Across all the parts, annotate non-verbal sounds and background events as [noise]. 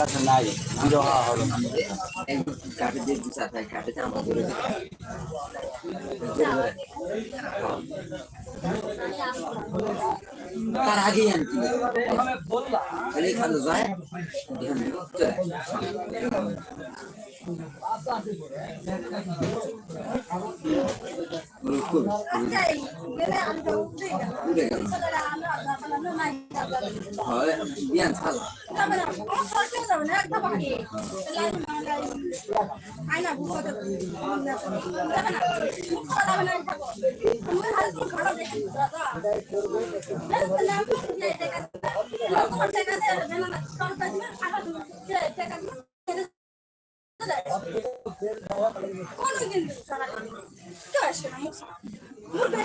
কাছে নাই ভিডিও হওয়া হবে না। তার আগেই আনছি খালি এখানে যায় এখানে চলে আসে। ওই খুব উড়ে গেল হয় বিয়ান ছাড়া তাই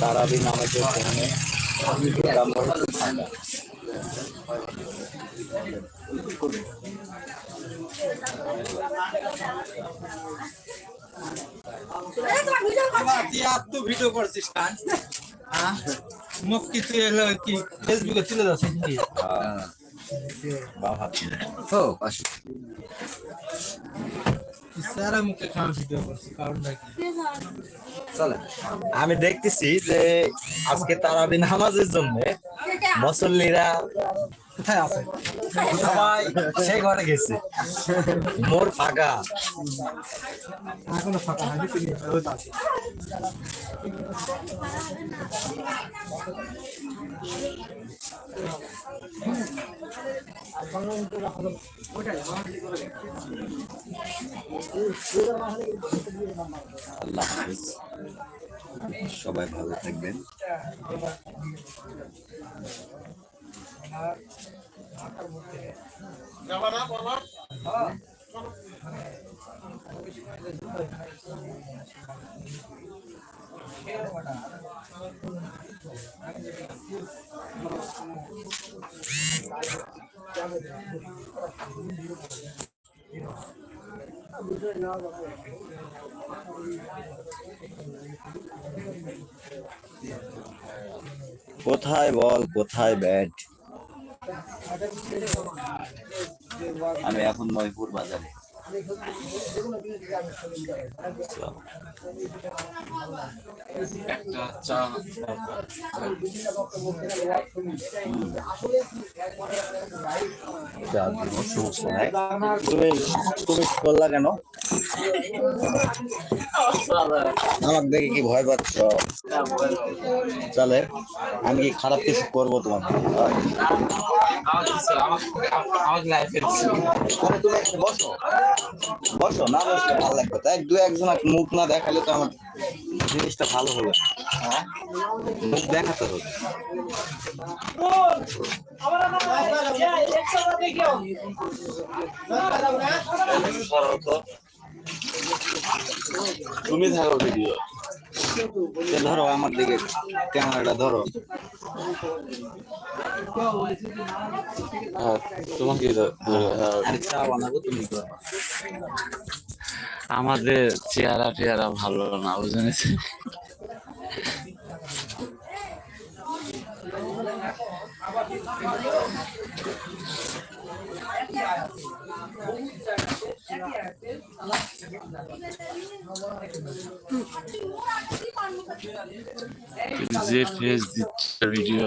তারাবি নামাজের জন্য ভিডিও করছিস কান? মুখ কিছু এলো কি ফেসবুকে তুলে যাচ্ছে কি বাবা। ও আমি দেখতেছি যে আজকে তারাবি নামাজের জন্য মুসল্লিরা কোথায় আছে? সবাই সেই ঘরে গেছে। মোর ফাঁকা। এখনও ফাঁকা আল্লাহ হাফিজ। সবাই ভালো থাকবেন। কোথায় বল কোথায় ব্যাট? আমি এখন ময়পুর বাজারে একটা চা যা দিব, সমস্যা নাই। তুমি তুমি করলা কেন দেখে কি ভয় পাচ্ছ চলে আমি কি খারাপ কিছু করব তোমার বসো না ভালো লাগবে তাই দু একজন মুখ না দেখালে তো আমার জিনিসটা ভালো হবে হ্যাঁ মুখ দেখাতে হবে সরো তো। তুমি থাকো ভিডিও ধরো আমার দিকে ক্যামেরাটা ধরো। হ্যাঁ, আমাদের চেহারা টেহারা ভালো না বুঝলেন যে ফেস দিচ্ছে ভিডিও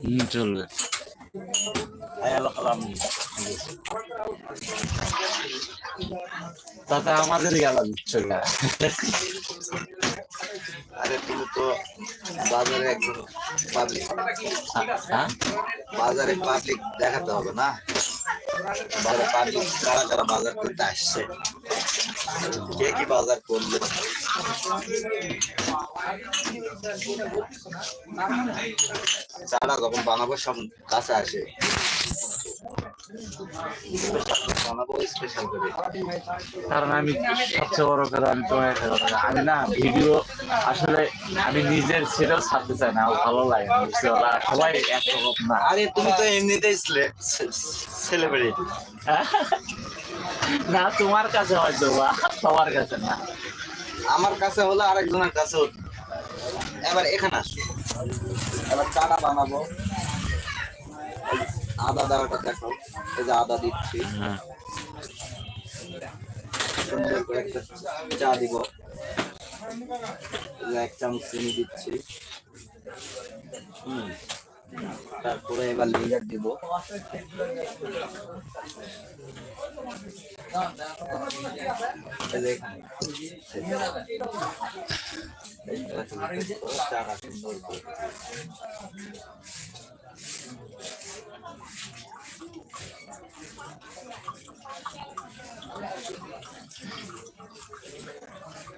হুম, চলবে। তাতে আমাদের গেল দিচ্ছে না আরে তুমি তো বাজারে একজন পাবলিক বাজারে পাবলিক দেখাতে হবে না বাজারে পাবলিক বাজার করতে আসছে, কে কি বাজার করল? চারা যখন বানাবো সব কাছে আসে। কারণ আমি সবচেয়ে বড় কথা আমি তোমার আমি না ভিডিও আসলে আমি নিজের সেটাও ছাড়তে চাই না ভালো লাগে না? সবাই একরকম না। আরে তুমি তো এমনিতেই সেলিব্রিটি [laughs] না তোমার কাছে হয়তো বা সবার কাছে না। আমার কাছে হলো আরেকজনের কাছে এবার এখানে আসো। এবার চারা বানাবো। আদা দেওয়াটা দেখো এই যে আদা দিচ্ছি। হ্যাঁ। সুন্দর করে একটা চা দিব। এক চামচ চিনি দিচ্ছি। হুম। তারপরে এবার লেয়ার দিব। চারা সুন্দর করে।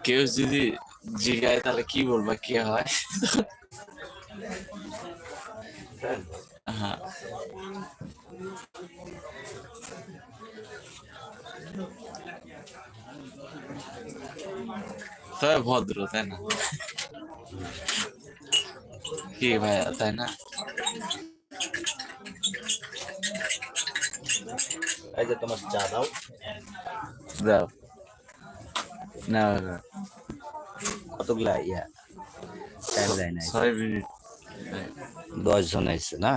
কেউ যদি জিগায়, তাহলে কি বলবা? কি হয়? হ্যাঁ। তবে ভদ্র, তাই না? কি ভাইয়া, তাই না? এই যে তোমার চা দাও। দাও। না কতগুলা? ইয়া। টাইম যায় না ছয় মিনিট। দশ জন আইছে না?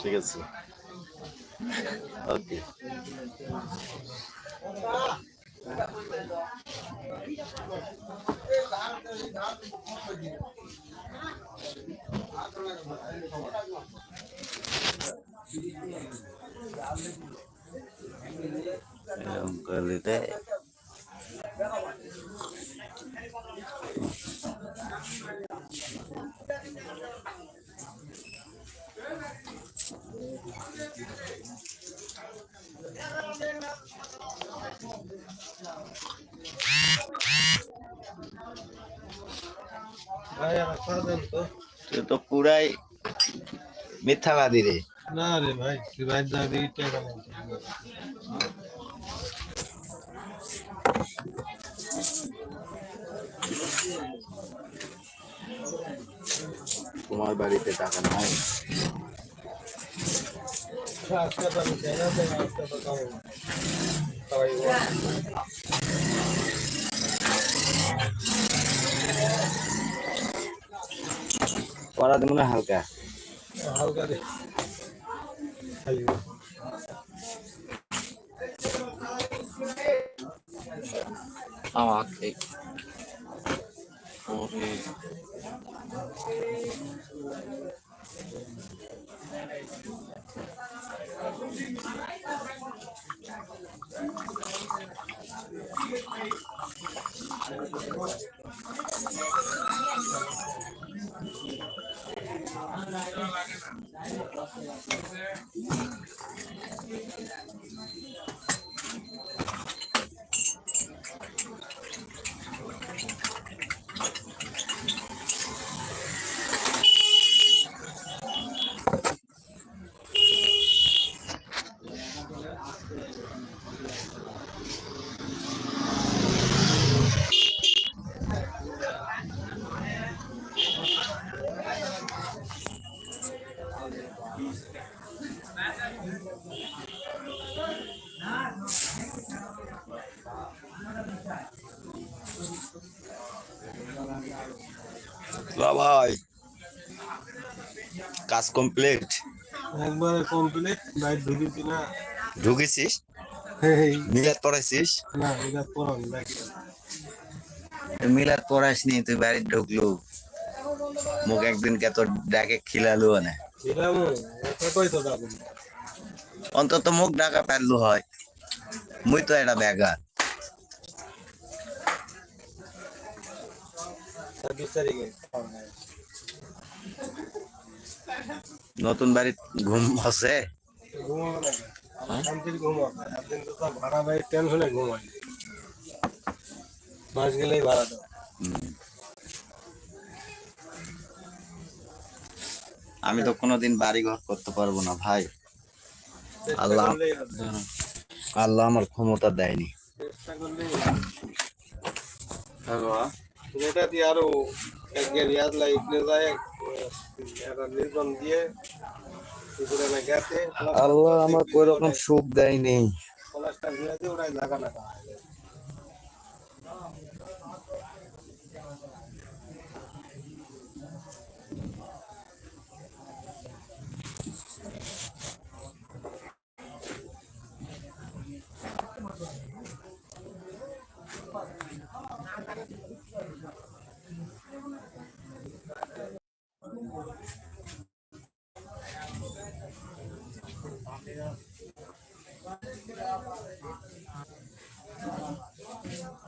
ঠিক আছে। ওকে 我打，打会那个，这打就打。পুরাই মিথ্যাবাদী রে না রে ভাই ভাই নাই তোমার বাড়িতে টাকা নাই? আজকে তো আমি চাই না আজকে তো খাব মনে হালকা। হালকা দে। খালি আমাকে ওরে কমপ্লিট একবারে কমপ্লিট লাইট ঢুকেছি না। ঢুকেছিস? মিলাদ পড়াইছিস? না এটা পড়ান মিলাদ পড়াসনি তুই বাড়ি ঢুকলু। মুখ একদিন কে তোর ডাকে খিলালু না। অন্তত মুখ ডাকা পারলু হয়। মুই তো এটা বেগা ছাব্বিশ তারিখে। নতুন বাড়ি ঘুম দাও আমি তো কোনোদিন বাড়ি ঘর করতে পারব না, ভাই আল্লাহ। আল্লাহ আমার ক্ষমতা দেয়নি। যেটা দিয়ে আরও যায় আল্লাহ আমার কোই রকম সুখ দেয়নি। Thank you.